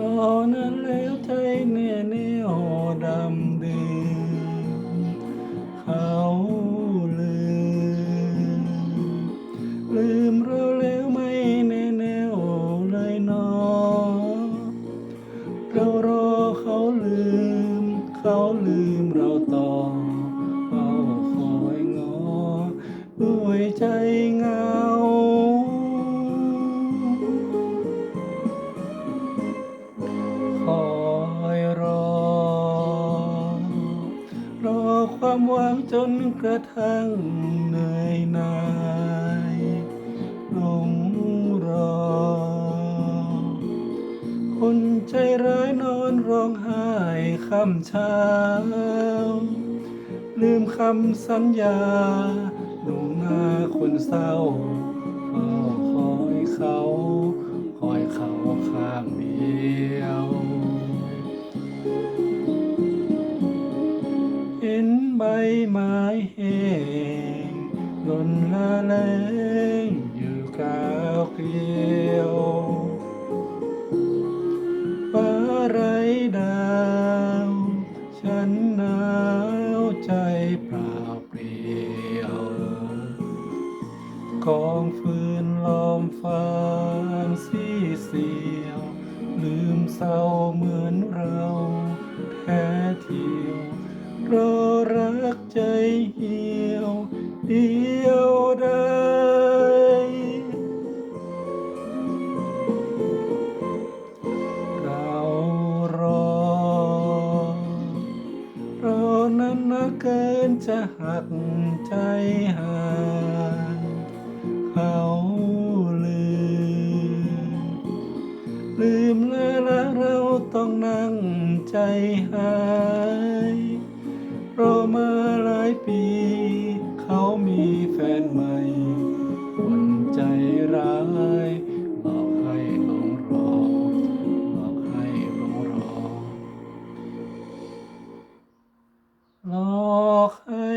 รานั้นแล้วไทยแน่แน่ดำดืเขาลืม ลืมเราแล้วไม่แน่แน่เลยนอเรารอเขาลืม เขาลืมเราต่อเฝ้าคอยงอด้วยใจงา ความหวังจนกระทั่งเหนื่อยหน่ายหลงรอ คนใจร้ายนอนร้องไห้คำเช้า ลืมคำสัญญาหนุ่งหน้าคนเศร้าเฝ้า ไม้แห้งหล่นละแลงอยู่กาวเกลียวฟ้าไรดาว ฉันหนาวใจเปล่าเปลี่ยวกองฟืนล้อมฟางสีเสียว ลืมเศร้าเหมือนเราแท้เที่ยวรอรัก ใจเหี่ยวเดียวได้เรารอรอนานนะเกินจะหักใจหายเขาลืม ลืมแล้วเราต้องนั่งใจหายายปี เขามีแฟนใหม่ คนใจร้ายบอกให้ลงรอบอกให้ลงรอหลอกให้